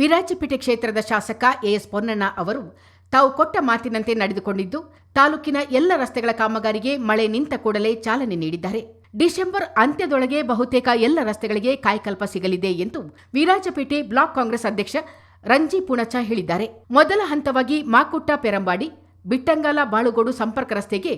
ವಿರಾಜಪೇಟೆ ಕ್ಷೇತ್ರದ ಶಾಸಕ ಎಎಸ್ ಪೊನ್ನಣ್ಣ ಅವರು ತಾವು ಕೊಟ್ಟ ಮಾತಿನಂತೆ ನಡೆದುಕೊಂಡಿದ್ದು, ತಾಲೂಕಿನ ಎಲ್ಲ ರಸ್ತೆಗಳ ಕಾಮಗಾರಿಗೆ ಮಳೆ ನಿಂತ ಕೂಡಲೇ ಚಾಲನೆ ನೀಡಿದ್ದಾರೆ. ಡಿಸೆಂಬರ್ ಅಂತ್ಯದೊಳಗೆ ಬಹುತೇಕ ಎಲ್ಲ ರಸ್ತೆಗಳಿಗೆ ಕಾಯಕಲ್ಪ ಸಿಗಲಿದೆ ಎಂದು ವಿರಾಜಪೇಟೆ ಬ್ಲಾಕ್ ಕಾಂಗ್ರೆಸ್ ಅಧ್ಯಕ್ಷ ರಂಜಿ ಪುಣಚ ಹೇಳಿದ್ದಾರೆ. ಮೊದಲ ಹಂತವಾಗಿ ಮಾಕುಟ್ಟ ಪೆರಂಬಾಡಿ, ಬಿಟ್ಟಂಗಾಲ ಬಾಳುಗೋಡು ಸಂಪರ್ಕ ರಸ್ತೆಗೆ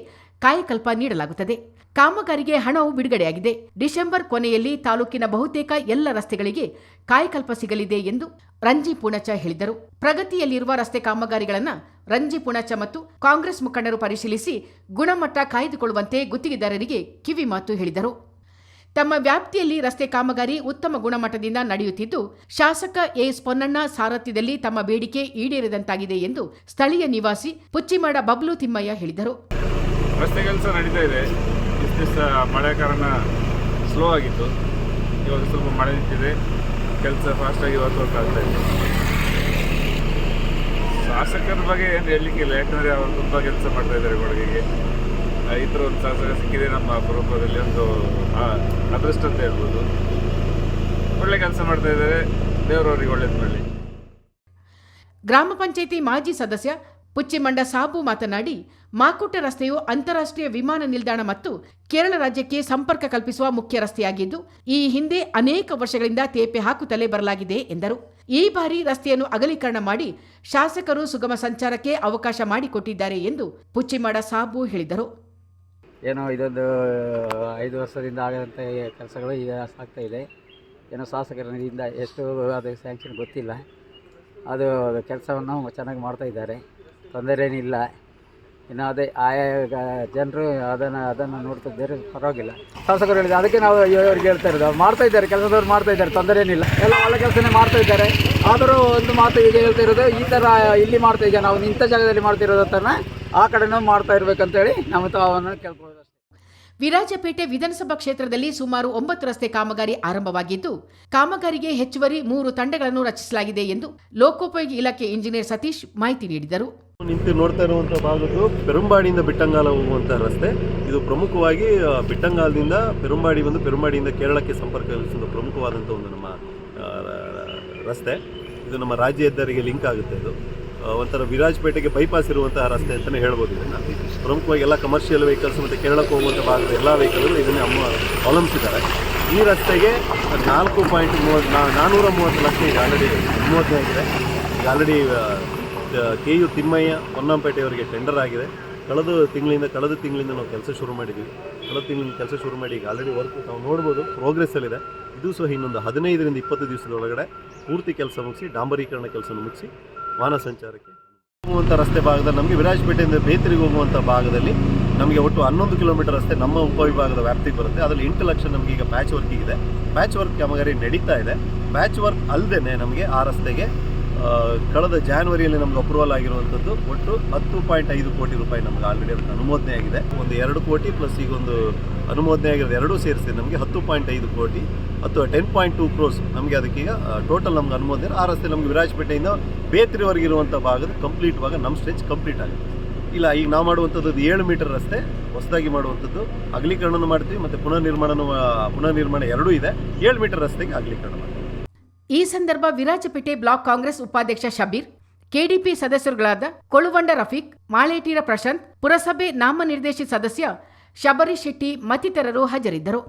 ಕಾಯಕಲ್ಪ ನೀಡಲಾಗುತ್ತದೆ. ಕಾಮಗಾರಿಗೆ ಹಣವು ಬಿಡುಗಡೆಯಾಗಿದೆ. ಡಿಸೆಂಬರ್ ಕೊನೆಯಲ್ಲಿ ತಾಲೂಕಿನ ಬಹುತೇಕ ಎಲ್ಲ ರಸ್ತೆಗಳಿಗೆ ಕಾಯಕಲ್ಪ ಸಿಗಲಿದೆ ಎಂದು ರಂಜಿ ಪುಣಚ ಹೇಳಿದರು. ಪ್ರಗತಿಯಲ್ಲಿರುವ ರಸ್ತೆ ಕಾಮಗಾರಿಗಳನ್ನು ರಂಜಿ ಪುಣಚ ಮತ್ತು ಕಾಂಗ್ರೆಸ್ ಮುಖಂಡರು ಪರಿಶೀಲಿಸಿ ಗುಣಮಟ್ಟ ಕಾಯ್ದುಕೊಳ್ಳುವಂತೆ ಗುತ್ತಿಗೆದಾರರಿಗೆ ಕಿವಿಮಾತು ಹೇಳಿದರು. ತಮ್ಮ ವ್ಯಾಪ್ತಿಯಲ್ಲಿ ರಸ್ತೆ ಕಾಮಗಾರಿ ಉತ್ತಮ ಗುಣಮಟ್ಟದಿಂದ ನಡೆಯುತ್ತಿದ್ದು, ಶಾಸಕ ಎಸ್ ಪೊನ್ನಣ್ಣ ಸಾರಥ್ಯದಲ್ಲಿ ತಮ್ಮ ಬೇಡಿಕೆ ಈಡೇರಿದಂತಾಗಿದೆ ಎಂದು ಸ್ಥಳೀಯ ನಿವಾಸಿ ಪುಚ್ಚಿಮಾಡ ಬಬ್ಲು ತಿಮ್ಮಯ್ಯ ಹೇಳಿದರು. ರಸ್ತೆ ಕೆಲಸ ನಡೀತಾ ಇದೆ. ಇಷ್ಟು ದಿವಸ ಮಳೆ ಕಾರಣ ಸ್ಲೋ ಆಗಿತ್ತು. ಇವಾಗ ಸ್ವಲ್ಪ ಮಳೆ ನಿಂತಿದೆ. ಕೆಲಸ ಫಾಸ್ಟಾಗಿ ವರ್ಕ್ ಆಗ್ತಾ ಇದೆ. ಶಾಸಕರ ಬಗ್ಗೆ ಏನು ಹೇಳಲಿಕ್ಕಿಲ್ಲ ಯಾಕಂದರೆ ಅವರು ತುಂಬ ಕೆಲಸ ಮಾಡ್ತಾ ಇದ್ದಾರೆ ಕೊಡಗಿಗೆ. ಈ ಥರ ಒಂದು ಶಾಸಕ ಸಿಕ್ಕಿದೆ ನಮ್ಮ ಅಪರೂಪದಲ್ಲಿ ಒಂದು ಅದೃಷ್ಟ ಅಂತ ಹೇಳ್ಬೋದು. ಒಳ್ಳೆ ಕೆಲಸ ಮಾಡ್ತಾ ಇದ್ದಾರೆ. ದೇವರವರಿಗೆ ಒಳ್ಳೇದು ಮಾಡಲಿ. ಗ್ರಾಮ ಪಂಚಾಯಿತಿ ಮಾಜಿ ಸದಸ್ಯ ಪುಚ್ಚಿಮಂಡ ಸಾಬು ಮಾತನಾಡಿ ಮಾಕುಟ್ಟ ರಸ್ತೆಯು ಅಂತಾರಾಷ್ಟ್ರೀಯ ವಿಮಾನ ನಿಲ್ದಾಣ ಮತ್ತು ಕೇರಳ ರಾಜ್ಯಕ್ಕೆ ಸಂಪರ್ಕ ಕಲ್ಪಿಸುವ ಮುಖ್ಯ ರಸ್ತೆಯಾಗಿದ್ದು, ಈ ಹಿಂದೆ ಅನೇಕ ವರ್ಷಗಳಿಂದ ತೇಪೆ ಹಾಕುತ್ತಲೇ ಬರಲಾಗಿದೆ ಎಂದರು. ಈ ಬಾರಿ ರಸ್ತೆಯನ್ನು ಅಗಲೀಕರಣ ಮಾಡಿ ಶಾಸಕರು ಸುಗಮ ಸಂಚಾರಕ್ಕೆ ಅವಕಾಶ ಮಾಡಿಕೊಟ್ಟಿದ್ದಾರೆ ಎಂದು ಪುಚ್ಚಿಮಾಡ ಸಾಬು ಹೇಳಿದರು. ಏನೋ ಇದೊಂದು, ಐದು ವರ್ಷದಿಂದ ಆಗದಂಥ ಕೆಲಸಗಳು ಈಗ ಆಗ್ತಾ ಇದೆ. ಏನೋ ಶಾಸಕರ ನಿಧಿಯಿಂದ ಎಷ್ಟು ಅದು ಸ್ಯಾಂಕ್ಷನ್ ಗೊತ್ತಿಲ್ಲ. ಅದು ಕೆಲಸವನ್ನು ಚೆನ್ನಾಗಿ ಮಾಡ್ತಾ ಇದ್ದಾರೆ. ತೊಂದರೆ ಏನಿಲ್ಲ ಇನ್ನು ಅದೇ ಆಯಾ ಜನರು ಅದನ್ನು ಅದನ್ನು ನೋಡ್ತಿದ್ದಾರೆ ಪರವಾಗಿಲ್ಲ. ಶಾಸಕರು ಹೇಳಿದ್ರು, ಅದಕ್ಕೆ ನಾವು ಇವ್ರಿಗೆ ಹೇಳ್ತಾ ಇರೋದು. ಅವ್ರು ಮಾಡ್ತಾ ಇದ್ದಾರೆ, ಕೆಲಸದವ್ರು ಮಾಡ್ತಾ ಇದ್ದಾರೆ ತೊಂದರೆ ಏನಿಲ್ಲ ಎಲ್ಲ ಒಳ್ಳೆ ಕೆಲಸನೇ ಮಾಡ್ತಾ ಇದ್ದಾರೆ. ಆದರೂ ಒಂದು ಮಾತು ಈಗ ಹೇಳ್ತಾ ಇರೋದು, ಈ ಥರ ಇಲ್ಲಿ ಮಾಡ್ತಾ ಈಗ ನಾವು ನಿಂತ ಜಾಗದಲ್ಲಿ ಮಾಡ್ತಿರೋದನ್ನ ಆ ಕಡೆನೂ ಮಾಡ್ತಾ ಇರ್ಬೇಕಂತೇಳಿ ನಮ್ಮ ತಾವನ್ನು ಅಷ್ಟೇ. ವಿರಾಜಪೇಟೆ ವಿಧಾನಸಭಾ ಕ್ಷೇತ್ರದಲ್ಲಿ ಸುಮಾರು ಒಂಬತ್ತು ರಸ್ತೆ ಕಾಮಗಾರಿ ಆರಂಭವಾಗಿದ್ದು, ಕಾಮಗಾರಿಗೆ ಹೆಚ್ಚುವರಿ ಮೂರು ತಂಡಗಳನ್ನು ರಚಿಸಲಾಗಿದೆ ಎಂದು ಲೋಕೋಪಯೋಗಿ ಇಲಾಖೆ ಇಂಜಿನಿಯರ್ ಸತೀಶ್ ಮಾಹಿತಿ ನೀಡಿದರು. ನಿಂತು ನೋಡ್ತಾ ಇರುವಂಥ ಭಾಗದ್ದು ಪೆರುಂಬಾಡಿಯಿಂದ ಬಿಟ್ಟಂಗಾಲ ಹೋಗುವಂಥ ರಸ್ತೆ. ಇದು ಪ್ರಮುಖವಾಗಿ ಬಿಟ್ಟಂಗಾಲದಿಂದ ಪೆರುಂಬಾಡಿ ಬಂದು ಪೆರುಂಬಾಡಿಯಿಂದ ಕೇರಳಕ್ಕೆ ಸಂಪರ್ಕ ಕಲ್ಪಿಸುವ ಪ್ರಮುಖವಾದಂಥ ಒಂದು ನಮ್ಮ ರಸ್ತೆ. ಇದು ನಮ್ಮ ರಾಜ್ಯ ಹೆದ್ದಾರಿಗೆ ಲಿಂಕ್ ಆಗುತ್ತೆ ಇದು. ಒಂಥರ ವಿರಾಜಪೇಟೆಗೆ ಬೈಪಾಸ್ ಇರುವಂತಹ ರಸ್ತೆ ಅಂತಲೇ ಹೇಳ್ಬೋದು ಇದನ್ನು. ಪ್ರಮುಖವಾಗಿ ಎಲ್ಲ ಕಮರ್ಷಿಯಲ್ ವೆಹಿಕಲ್ಸ್ ಮತ್ತು ಕೇರಳಕ್ಕೆ ಹೋಗುವಂಥ ಭಾಗದ ಎಲ್ಲ ವೆಹಿಕಲ್ಗಳು ಇದನ್ನೇ ಅಮ್ಮ, ಅವಲಂಬಿಸಿದ್ದಾರೆ. ಈ ರಸ್ತೆಗೆ ನಾಲ್ಕು ಪಾಯಿಂಟ್ ಮೂವತ್ತು ನಾನ್ನೂರ ಮೂವತ್ತು ಲಕ್ಷ ಈಗ ಆಲ್ರೆಡಿ ಮೂವತ್ತನೇ ಆಗಿದೆ. ಈಗ ಆಲ್ರೆಡಿ ಕೆ ಯು ತಿಮ್ಮಯ್ಯ ಹೊನ್ನಂಪೇಟೆಯವರಿಗೆ ಟೆಂಡರ್ ಆಗಿದೆ. ಕಳೆದ ತಿಂಗಳಿಂದ ಕಳೆದ ತಿಂಗಳಿಂದ ನಾವು ಕೆಲಸ ಶುರು ಮಾಡಿದ್ವಿ. ಕಳೆದ ತಿಂಗಳಿಂದ ಕೆಲಸ ಶುರು ಮಾಡಿ, ಈಗ ಆಲ್ರೆಡಿ ವರ್ಕ್ ನಾವು ನೋಡ್ಬೋದು ಪ್ರೋಗ್ರೆಸ್ಸಲ್ಲಿದೆ ಇದು ಸಹ ಇನ್ನೊಂದು ಹದಿನೈದರಿಂದ ಇಪ್ಪತ್ತು ದಿವಸದೊಳಗಡೆ ಪೂರ್ತಿ ಕೆಲಸ ಮುಗಿಸಿ, ಡಾಂಬರೀಕರಣ ಕೆಲಸ ಮುಗಿಸಿ, ವಾಹನ ಸಂಚಾರಕ್ಕೆ ಹೋಗುವಂಥ ರಸ್ತೆ ಭಾಗದಲ್ಲಿ, ನಮಗೆ ವಿರಾಜಪೇಟೆಯಿಂದ ಬೇತರಿಗೆ ಹೋಗುವಂಥ ಭಾಗದಲ್ಲಿ ನಮಗೆ ಒಟ್ಟು ಹನ್ನೊಂದು ಕಿಲೋಮೀಟರ್ ರಸ್ತೆ ನಮ್ಮ ಉಪವಿಭಾಗದ ವ್ಯಾಪ್ತಿಗೆ ಬರುತ್ತೆ. ಅದರಲ್ಲಿ ಎಂಟು ಲಕ್ಷ ನಮಗೆ ಈಗ ಪ್ಯಾಚ್ ವರ್ಕ್ ಪ್ಯಾಚ್ ವರ್ಕ್ ಕಾಮಗಾರಿ ನಡೀತಾ ಇದೆ. ಪ್ಯಾಚ್ ವರ್ಕ್ ಅಲ್ಲದೆ ನಮಗೆ ಆ ರಸ್ತೆಗೆ ಕಳೆದ ಜಾನ್ವರಿಯಲ್ಲಿ ನಮ್ಗೆ ಅಪ್ರೂವಲ್ ಆಗಿರುವಂಥದ್ದು ಒಟ್ಟು ಹತ್ತು ಪಾಯಿಂಟ್ ಐದು ಕೋಟಿ ರೂಪಾಯಿ ನಮ್ಗೆ ಆಲ್ರೆಡಿ ಅದಕ್ಕೆ ಅನುಮೋದನೆ ಆಗಿದೆ. ಒಂದು ಎರಡು ಕೋಟಿ ಪ್ಲಸ್ ಈಗ ಒಂದು ಅನುಮೋದನೆ ಆಗಿರೋದು ಎರಡೂ ಸೇರಿಸಿ ನಮಗೆ ಹತ್ತು ಪಾಯಿಂಟ್ ಐದು ಕೋಟಿ. ಅಥವಾ ಟೆನ್ ಪಾಯಿಂಟ್ ಟು ಕ್ರೋಸ್ ನಮಗೆ ಅದಕ್ಕೀಗ ಟೋಟಲ್ ನಮ್ಗೆ ಅನುಮೋದನೆ ಆ ರಸ್ತೆ ನಮ್ಗೆ ವಿರಾಜಪೇಟೆಯಿಂದ ಬೇತ್ರಿವರೆಗೆ ಇರುವಂಥ ಭಾಗದ ಕಂಪ್ಲೀಟ್ ಭಾಗ ನಮ್ಮ ಸ್ಟೆಚ್ ಕಂಪ್ಲೀಟ್ ಆಗುತ್ತೆ ಇಲ್ಲ, ಈಗ ನಾವು ಮಾಡುವಂಥದ್ದು ಏಳು ಮೀಟರ್ ರಸ್ತೆ, ಹೊಸದಾಗಿ ಮಾಡುವಂಥದ್ದು ಅಗಲೀಕರಣನೂ ಮಾಡ್ತೀವಿ, ಮತ್ತು ಪುನರ್ ನಿರ್ಮಾಣನೂ ಪುನರ್ ಎರಡೂ ಇದೆ. ಏಳು ಮೀಟರ್ ರಸ್ತೆಗೆ ಅಗಲೀಕರಣ ಮಾಡ್ತೀವಿ. ಈ ಸಂದರ್ಭ ವಿರಾಜಪೇಟೆ ಬ್ಲಾಕ್ ಕಾಂಗ್ರೆಸ್ ಉಪಾಧ್ಯಕ್ಷ ಶಬೀರ್, ಕೆಡಿಪಿ ಸದಸ್ಯರುಗಳಾದ ಕೊಳುವಂಡ ರಫೀಕ್, ಮಾಳೇಟೀರ ಪ್ರಶಾಂತ್, ಪುರಸಭೆ ನಾಮನಿರ್ದೇಶಿತ ಸದಸ್ಯ ಶಬರಿ ಶೆಟ್ಟಿ ಮತ್ತಿತರರು ಹಾಜರಿದ್ದರು.